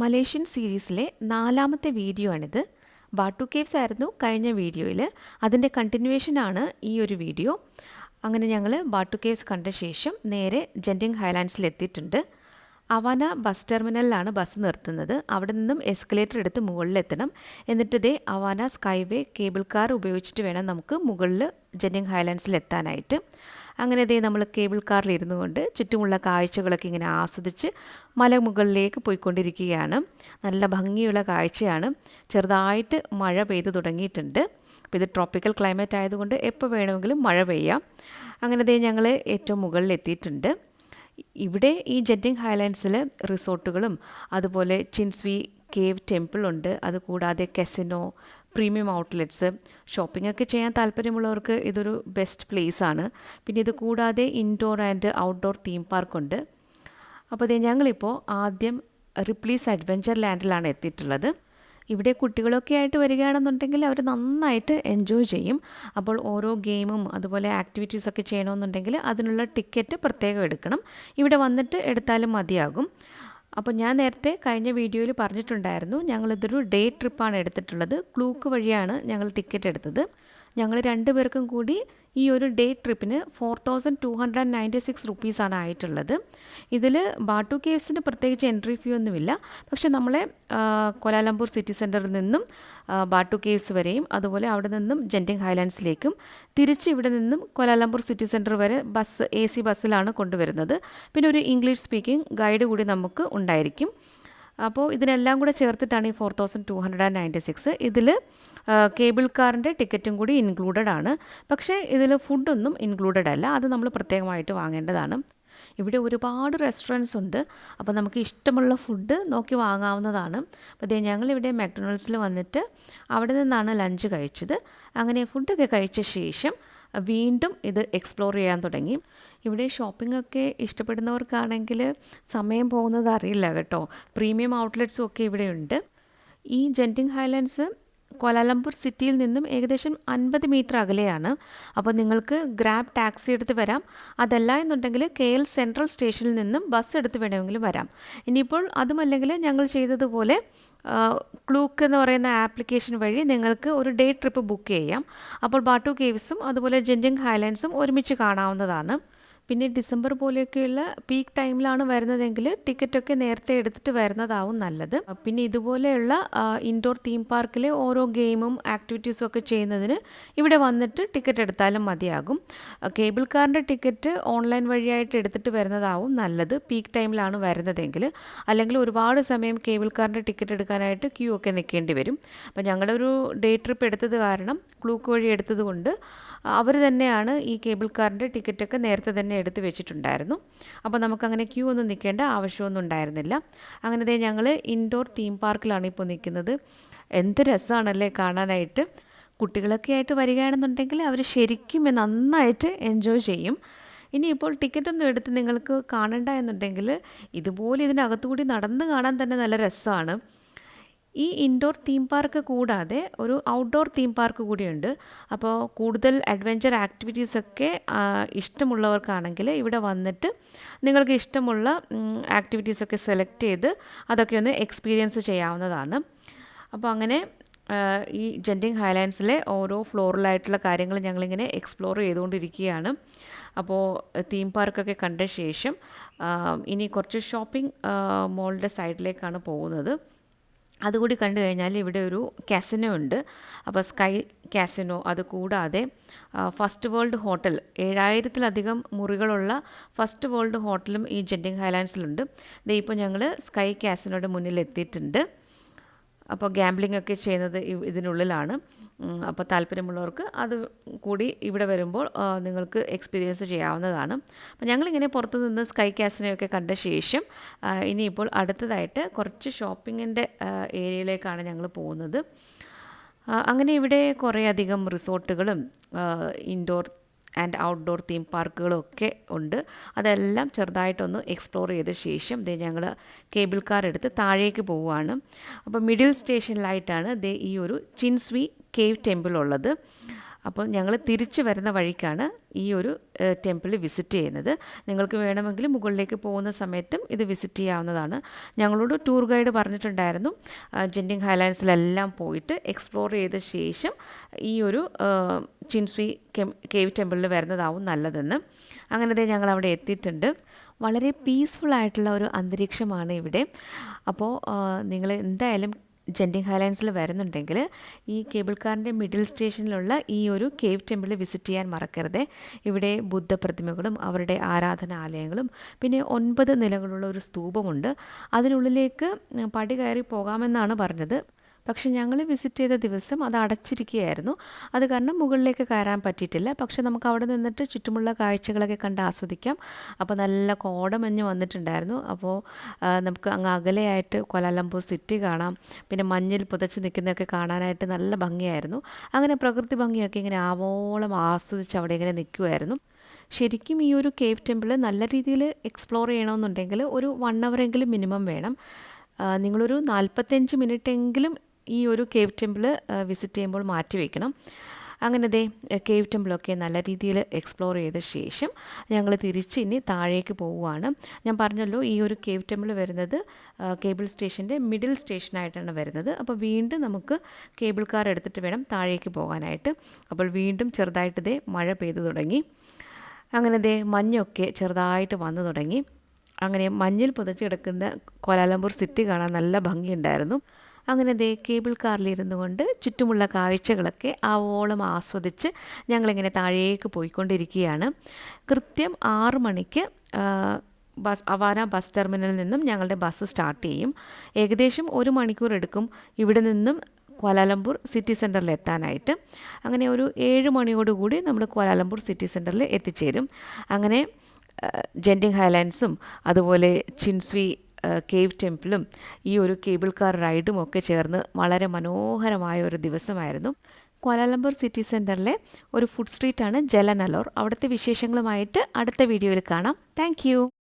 Malaysian സീരീസിലെ നാലാമത്തെ video ആണിത് വാട്ടു കേവ്സ് ആയിരുന്നു കഴിഞ്ഞ വീഡിയോയിൽ അതിന്റെ കണ്ടിന്യൂവേഷനാണ് ഈ ഒരു വീഡിയോ. അങ്ങനെ ഞങ്ങൾ വാട്ടു കേവ്സ് കണ്ട ശേഷം നേരെ ജെന്റിങ് ഹൈലാൻഡ്സിൽ എത്തിയിട്ടുണ്ട് അവന ബസ് ടെർമിനലിലാണ് ബസ് നിർത്തുന്നത്. അവിടെ നിന്നും എസ്കലേറ്റർ എടുത്ത് മുകളിലെത്തണം. എന്നിട്ട് ഇതേ അവാന സ്കൈവേ കേബിൾ കാർ ഉപയോഗിച്ചിട്ട് വേണം നമുക്ക് മുകളിൽ ജെന്റിങ് ഹൈലാൻഡ്സിൽ എത്താനായിട്ട് അങ്ങനെ ഇതേ നമ്മൾ കേബിൾ കാറിൽ ഇരുന്നു കൊണ്ട് ചുറ്റുമുള്ള കാഴ്ചകളൊക്കെ ഇങ്ങനെ ആസ്വദിച്ച് മലമുകളിലേക്ക് പോയിക്കൊണ്ടിരിക്കുകയാണ്. നല്ല ഭംഗിയുള്ള കാഴ്ചയാണ്. ചെറുതായിട്ട് മഴ പെയ്തു തുടങ്ങിയിട്ടുണ്ട്. അപ്പോൾ ഇത് ട്രോപ്പിക്കൽ ക്ലൈമറ്റ് ആയതുകൊണ്ട് എപ്പോൾ വേണമെങ്കിലും മഴ പെയ്യാം. അങ്ങനെ ദേ ഞങ്ങൾ ഏറ്റവും മുകളിൽ എത്തിയിട്ടുണ്ട്. ഇവിടെ ഈ ജെറ്റിംഗ് ഹൈലൻഡ്സിൽ റിസോർട്ടുകളും അതുപോലെ ചിൻസ്വി കേവ് ടെമ്പിൾ ഉണ്ട്. അതുകൂടാതെ കെസിനോ പ്രീമിയം ഔട്ട്ലെറ്റ്സ് ഷോപ്പിംഗ് ഒക്കെ ചെയ്യാൻ താല്പര്യമുള്ളവർക്ക് ഇതൊരു ബെസ്റ്റ് പ്ലേസ് ആണ് പിന്നെ ഇത് കൂടാതെ ഇൻഡോർ ആൻഡ് ഔട്ട്ഡോർ തീം പാർക്കുണ്ട്. അപ്പോൾ അതേ ഞങ്ങളിപ്പോൾ ആദ്യം റിപ്ലീസ് അഡ്വഞ്ചർ ലാൻഡിലാണ് എത്തിയിട്ടുള്ളത്. ഇവിടെ കുട്ടികളൊക്കെ ആയിട്ട് വരികയാണെന്നുണ്ടെങ്കിൽ അവർ നന്നായിട്ട് എൻജോയ് ചെയ്യും. അപ്പോൾ ഓരോ ഗെയിമും അതുപോലെ ആക്ടിവിറ്റീസൊക്കെ ചെയ്യണമെന്നുണ്ടെങ്കിൽ അതിനുള്ള ടിക്കറ്റ് പ്രത്യേകം എടുക്കണം. ഇവിടെ വന്നിട്ട് എടുത്താലും മതിയാകും. അപ്പോൾ ഞാൻ നേരത്തെ കഴിഞ്ഞ വീഡിയോയിൽ പറഞ്ഞിട്ടുണ്ടായിരുന്നു ഞങ്ങളിതൊരു ഡേ ട്രിപ്പാണ് എടുത്തിട്ടുള്ളത്. ക്ലൂക്ക് വഴിയാണ് ഞങ്ങൾ ടിക്കറ്റ് എടുത്തത്. ഞങ്ങൾ രണ്ട് പേർക്കും കൂടി ഈ ഒരു ഡേ ട്രിപ്പിന് four thousand two hundred ninety six റുപ്പീസാണ് ആയിട്ടുള്ളത്. ഇതിൽ ബാട്ടു കേവ്സിന് പ്രത്യേകിച്ച് എൻട്രി ഫീ ഒന്നുമില്ല. പക്ഷെ നമ്മളെ കൊലാലംപൂർ സിറ്റി സെന്ററിൽ നിന്നും ബാട്ടു കേവ്സ് വരെയും അതുപോലെ അവിടെ നിന്നും ജെന്റിങ് ഹൈലാൻഡ്സിലേക്കും തിരിച്ച് ഇവിടെ നിന്നും കൊലാലംപൂർ സിറ്റി സെന്റർ വരെ ബസ് എ സി ബസ്സിലാണ് കൊണ്ടുവരുന്നത്. പിന്നെ ഒരു ഇംഗ്ലീഷ് സ്പീക്കിംഗ് ഗൈഡ് കൂടി നമുക്ക് ഉണ്ടായിരിക്കും. അപ്പോൾ ഇതിനെല്ലാം കൂടെ ചേർത്തിട്ടാണ് ഈ four thousand two hundred and ninety six. ഇതിൽ കേബിൾ കാറിന്റെ ടിക്കറ്റും കൂടി ഇൻക്ലൂഡഡ് ആണ്. പക്ഷേ ഇതിൽ ഫുഡൊന്നും ഇൻക്ലൂഡഡ് അല്ല. അത് നമ്മൾ പ്രത്യേകമായിട്ട് വാങ്ങേണ്ടതാണ്. ഇവിടെ ഒരുപാട് റെസ്റ്റോറന്റ്സ് ഉണ്ട്. അപ്പോൾ നമുക്ക് ഇഷ്ടമുള്ള ഫുഡ് നോക്കി വാങ്ങാവുന്നതാണ്. അപ്പോൾ ഞങ്ങൾ ഞങ്ങളിവിടെ മക്ഡൊണാൾഡ്സിൽ വന്നിട്ട് അവിടെ നിന്നാണ് ലഞ്ച് കഴിച്ചത്. അങ്ങനെ ഫുഡൊക്കെ കഴിച്ച ശേഷം വീണ്ടും ഇത് എക്സ്പ്ലോർ ചെയ്യാൻ തുടങ്ങി. ഇവിടെ ഷോപ്പിംഗ് ഒക്കെ ഇഷ്ടപ്പെടുന്നവർക്കാണെങ്കിൽ സമയം പോകുന്നത് അറിയില്ല കേട്ടോ. പ്രീമിയം ഔട്ട്ലെറ്റ്സും ഒക്കെ ഇവിടെയുണ്ട്. ഈ ജെന്റിങ് ഹൈലാൻഡ്സ് കോലാലംപൂർ സിറ്റിയിൽ നിന്നും ഏകദേശം അൻപത് മീറ്റർ അകലെയാണ്. അപ്പോൾ നിങ്ങൾക്ക് ഗ്രാബ് ടാക്സി എടുത്ത് വരാം. അതല്ല എന്നുണ്ടെങ്കിൽ കെ എൽ സെൻട്രൽ സ്റ്റേഷനിൽ നിന്നും ബസ് എടുത്ത് വേണമെങ്കിലും വരാം. ഇനിയിപ്പോൾ അതുമല്ലെങ്കിൽ ഞങ്ങൾ ചെയ്തതുപോലെ ക്ലൂക്ക് എന്ന് പറയുന്ന ആപ്ലിക്കേഷൻ വഴി നിങ്ങൾക്ക് ഒരു ഡേ ട്രിപ്പ് ബുക്ക് ചെയ്യാം. അപ്പോൾ ബാട്ടു കേവ്സും അതുപോലെ ജെൻജിങ് ഹൈലൻഡ്സും ഒരുമിച്ച് കാണാവുന്നതാണ്. പിന്നെ ഡിസംബർ പോലെയൊക്കെയുള്ള പീക്ക് ടൈമിലാണ് വരുന്നതെങ്കിൽ ടിക്കറ്റൊക്കെ നേരത്തെ എടുത്തിട്ട് വരുന്നതാവും നല്ലത്. പിന്നെ ഇതുപോലെയുള്ള ഇൻഡോർ തീം പാർക്കിലെ ഓരോ ഗെയിമും ആക്ടിവിറ്റീസും ഒക്കെ ചെയ്യുന്നതിന് ഇവിടെ വന്നിട്ട് ടിക്കറ്റ് എടുത്താലും മതിയാകും. കേബിൾ കാറിന്റെ ടിക്കറ്റ് ഓൺലൈൻ വഴിയായിട്ട് എടുത്തിട്ട് വരുന്നതാവും നല്ലത്. പീക്ക് ടൈമിലാണ് വരുന്നതെങ്കിൽ. അല്ലെങ്കിൽ ഒരുപാട് സമയം കേബിൾ കാറിന്റെ ടിക്കറ്റ് എടുക്കാനായിട്ട് ക്യൂ ഒക്കെ നിൽക്കേണ്ടി വരും. അപ്പം ഞങ്ങളുടെ ഒരു ഡേ ട്രിപ്പ് എടുത്തത് കാരണം ക്ലൂക്ക് വഴി എടുത്തത് കൊണ്ട് അവർ തന്നെയാണ് ഈ കേബിൾ കാറിന്റെ ടിക്കറ്റൊക്കെ നേരത്തെ തന്നെ എടുത്ത് വെച്ചിട്ടുണ്ടായിരുന്നു. അപ്പോൾ നമുക്കങ്ങനെ ക്യൂ ഒന്നും നിൽക്കേണ്ട ആവശ്യമൊന്നും ഉണ്ടായിരുന്നില്ല. അങ്ങനെ ദേ ഞങ്ങൾ ഇൻഡോർ തീം പാർക്കിലാണ് ഇപ്പോൾ നിൽക്കുന്നത്. എന്ത് രസമാണല്ലേ കാണാനായിട്ട്. കുട്ടികളൊക്കെ ആയിട്ട് വരികയാണെന്നുണ്ടെങ്കിൽ അവർ ശരിക്കും നന്നായിട്ട് എൻജോയ് ചെയ്യും. ഇനിയിപ്പോൾ ടിക്കറ്റൊന്നും എടുത്ത് നിങ്ങൾക്ക് കാണണ്ട എന്നുണ്ടെങ്കിൽ ഇതുപോലെ ഇതിനകത്തുകൂടി നടന്ന് കാണാൻ തന്നെ നല്ല രസമാണ്. ഈ ഇൻഡോർ തീം പാർക്ക് കൂടാതെ ഒരു ഔട്ട്ഡോർ തീം പാർക്ക് കൂടിയുണ്ട്. അപ്പോൾ കൂടുതൽ അഡ്വഞ്ചർ ആക്ടിവിറ്റീസൊക്കെ ഇഷ്ടമുള്ളവർക്കാണെങ്കിൽ ഇവിടെ വന്നിട്ട് നിങ്ങൾക്ക് ഇഷ്ടമുള്ള ആക്ടിവിറ്റീസൊക്കെ സെലക്ട് ചെയ്ത് അതൊക്കെ ഒന്ന് എക്സ്പീരിയൻസ് ചെയ്യാവുന്നതാണ്. അപ്പോൾ അങ്ങനെ ഈ ജെന്റിങ് ഹൈലാൻഡ്സിലെ ഓരോ ഫ്ലോറിലായിട്ടുള്ള കാര്യങ്ങൾ ഞങ്ങളിങ്ങനെ എക്സ്പ്ലോർ ചെയ്തുകൊണ്ടിരിക്കുകയാണ്. അപ്പോൾ തീം പാർക്കൊക്കെ കണ്ട ശേഷം ഇനി കുറച്ച് ഷോപ്പിംഗ് മോളിന്റെ സൈഡിലേക്കാണ് പോകുന്നത്. അതുകൂടി കണ്ടു കഴിഞ്ഞാൽ ഇവിടെ ഒരു കാസിനോ ഉണ്ട്. അപ്പോൾ സ്കൈ കാസിനോ അത് കൂടാതെ ഫസ്റ്റ് വേൾഡ് ഹോട്ടൽ ഏഴായിരത്തിലധികം മുറികളുള്ള ഫസ്റ്റ് വേൾഡ് ഹോട്ടലും ഈ ജെന്റിങ് ഹൈലാൻഡ്സിലുണ്ട് ദേ ഇപ്പോൾ ഞങ്ങൾ സ്കൈ കാസിനോയുടെ മുന്നിൽ എത്തിയിട്ടുണ്ട് അപ്പോൾ ഗ്യാംബ്ലിംഗ് ഒക്കെ ചെയ്യുന്നത് ഇതിനുള്ളിലാണ്. അപ്പോൾ താല്പര്യമുള്ളവർക്ക് അത് കൂടി ഇവിടെ വരുമ്പോൾ നിങ്ങൾക്ക് എക്സ്പീരിയൻസ് ചെയ്യാവുന്നതാണ്. അപ്പോൾ ഞങ്ങളിങ്ങനെ പുറത്തു നിന്ന് സ്കൈ കാസിനെയൊക്കെ കണ്ട ശേഷം ഇനിയിപ്പോൾ അടുത്തതായിട്ട് കുറച്ച് ഷോപ്പിങ്ങിന്റെ ഏരിയയിലേക്കാണ് ഞങ്ങൾ പോകുന്നത്. അങ്ങനെ ഇവിടെ കുറേയധികം റിസോർട്ടുകളും ഇൻഡോർ ആൻഡ് ഔട്ട്ഡോർ തീം പാർക്കുകളും ഒക്കെ ഉണ്ട്. അതെല്ലാം ചെറുതായിട്ടൊന്ന് എക്സ്പ്ലോർ ചെയ്ത ശേഷം ദേ ഞങ്ങൾ കേബിൾ കാർ എടുത്ത് താഴേക്ക് പോവുകയാണ്. അപ്പോൾ മിഡിൽ സ്റ്റേഷനിലായിട്ടാണ് ദേ ഈ ഒരു ചിൻസ്വി കേവ് ടെമ്പിൾ ഉള്ളത്. അപ്പോൾ ഞങ്ങൾ തിരിച്ചു വരുന്ന വഴിക്കാണ് ഈ ഒരു ടെമ്പിൾ വിസിറ്റ് ചെയ്യുന്നത്. നിങ്ങൾക്ക് വേണമെങ്കിൽ മുകളിലേക്ക് പോകുന്ന സമയത്തും ഇത് വിസിറ്റ് ചെയ്യാവുന്നതാണ്. ഞങ്ങളോട് ടൂർ ഗൈഡ് പറഞ്ഞിട്ടുണ്ടായിരുന്നു. ജെൻഡിങ് ഹൈലാൻഡ്സിലെല്ലാം പോയിട്ട് എക്സ്പ്ലോർ ചെയ്ത ശേഷം ഈ ഒരു ചിൻസ്വി കേവ് ടെമ്പിളിൽ വരുന്നതാവും നല്ലതെന്ന്. അങ്ങനത്തെ ഞങ്ങൾ അവിടെ എത്തിയിട്ടുണ്ട്. വളരെ പീസ്ഫുൾ ആയിട്ടുള്ള ഒരു അന്തരീക്ഷമാണ് ഇവിടെ. അപ്പോൾ നിങ്ങൾ എന്തായാലും ജെൻഡിങ് ഹൈലൈൻസിൽ വരുന്നുണ്ടെങ്കിൽ ഈ കേബിൾ കാറിന്റെ മിഡിൽ സ്റ്റേഷനിലുള്ള ഈ ഒരു കേവ് ടെമ്പിൾ വിസിറ്റ് ചെയ്യാൻ മറക്കരുത്. ഇവിടെ ബുദ്ധപ്രതിമകളും അവരുടെ ആരാധനാലയങ്ങളും പിന്നെ ഒൻപത് നിലകളുള്ള ഒരു സ്തൂപമുണ്ട്. അതിനുള്ളിലേക്ക് പടി കയറി പോകാമെന്നാണ് പറഞ്ഞത്. പക്ഷെ ഞങ്ങൾ വിസിറ്റ് ചെയ്ത ദിവസം അത് അടച്ചിരിക്കുകയായിരുന്നു. അത് കാരണം മുകളിലേക്ക് കയറാൻ പറ്റിയിട്ടില്ല. പക്ഷേ നമുക്ക് അവിടെ നിന്നിട്ട് ചുറ്റുമുള്ള കാഴ്ചകളൊക്കെ കണ്ട് ആസ്വദിക്കാം. അപ്പോൾ നല്ല കോടമഞ്ഞ് വന്നിട്ടുണ്ടായിരുന്നു. അപ്പോൾ നമുക്ക് അങ്ങ് അകലെയായിട്ട് കൊലാലംപൂർ സിറ്റി കാണാം. പിന്നെ മഞ്ഞിൽ പുതച്ച് നിൽക്കുന്നതൊക്കെ കാണാനായിട്ട് നല്ല ഭംഗിയായിരുന്നു. അങ്ങനെ പ്രകൃതി ഭംഗിയൊക്കെ ഇങ്ങനെ ആവോളം ആസ്വദിച്ച് അവിടെ ഇങ്ങനെ നിൽക്കുമായിരുന്നു ശരിക്കും ഈ ഒരു കേവ് ടെമ്പിൾ നല്ല രീതിയിൽ എക്സ്പ്ലോർ ചെയ്യണമെന്നുണ്ടെങ്കിൽ ഒരു വൺ എങ്കിലും മിനിമം വേണം. നിങ്ങളൊരു നാൽപ്പത്തഞ്ച് മിനിറ്റ് എങ്കിലും ഈ ഒരു കേവ് ടെമ്പിൾ വിസിറ്റ് ചെയ്യുമ്പോൾ മാറ്റി വയ്ക്കണം അങ്ങനെ ദേ കേവ് ടെമ്പിളൊക്കെ നല്ല രീതിയിൽ എക്സ്പ്ലോർ ചെയ്ത ശേഷം ഞങ്ങൾ തിരിച്ച് ഇനി താഴേക്ക് പോവുകയാണ്. ഞാൻ പറഞ്ഞല്ലോ ഈ ഒരു കേവ് ടെമ്പിൾ വരുന്നത് കേബിൾ സ്റ്റേഷന്റെ മിഡിൽ സ്റ്റേഷനായിട്ടാണ് വരുന്നത്. അപ്പോൾ വീണ്ടും നമുക്ക് കേബിൾ കാർ എടുത്തിട്ട് വേണം താഴേക്ക് പോകാനായിട്ട്. അപ്പോൾ വീണ്ടും ചെറുതായിട്ട് ദേ മഴ പെയ്തു തുടങ്ങി. അങ്ങനെ ദേ മഞ്ഞൊക്കെ ചെറുതായിട്ട് വന്നു തുടങ്ങി. അങ്ങനെ മഞ്ഞിൽ പുതച്ച് കിടക്കുന്ന കോലാലംപൂർ സിറ്റി കാണാൻ നല്ല ഭംഗിയുണ്ടായിരുന്നു. അങ്ങനെ ദേ കേബിൾ കാറിലിരുന്നു കൊണ്ട് ചുറ്റുമുള്ള കാഴ്ചകളൊക്കെ ആവോളം ആസ്വദിച്ച് ഞങ്ങളിങ്ങനെ താഴേക്ക് പോയിക്കൊണ്ടിരിക്കുകയാണ്. കൃത്യം ആറ് മണിക്ക് ബസ് അവാന ബസ് ടെർമിനലിൽ നിന്നും ഞങ്ങളുടെ ബസ് സ്റ്റാർട്ട് ചെയ്യും. ഏകദേശം ഒരു മണിക്കൂർ എടുക്കും ഇവിടെ നിന്നും ക്വാലാലംപൂർ സിറ്റി സെന്ററിൽ എത്താനായിട്ട്. അങ്ങനെ ഒരു ഏഴ് മണിയോടുകൂടി നമ്മൾ ക്വാലാലംപൂർ സിറ്റി സെന്ററിൽ എത്തിച്ചേരും. അങ്ങനെ ജെന്റിങ് ഹൈലാൻഡ്സും അതുപോലെ ചിൻസ്വി കേവ് ടെമ്പിളും ഈ ഒരു കേബിൾ കാർ റൈഡും ഒക്കെ ചേർന്ന് വളരെ മനോഹരമായ ഒരു ദിവസമായിരുന്നു. ക്വാലാലംപൂർ സിറ്റി സെന്ററിലെ ഒരു ഫുഡ് സ്ട്രീറ്റാണ് ജലനലോർ അവിടുത്തെ വിശേഷങ്ങളുമായിട്ട് അടുത്ത വീഡിയോയിൽ കാണാം. താങ്ക്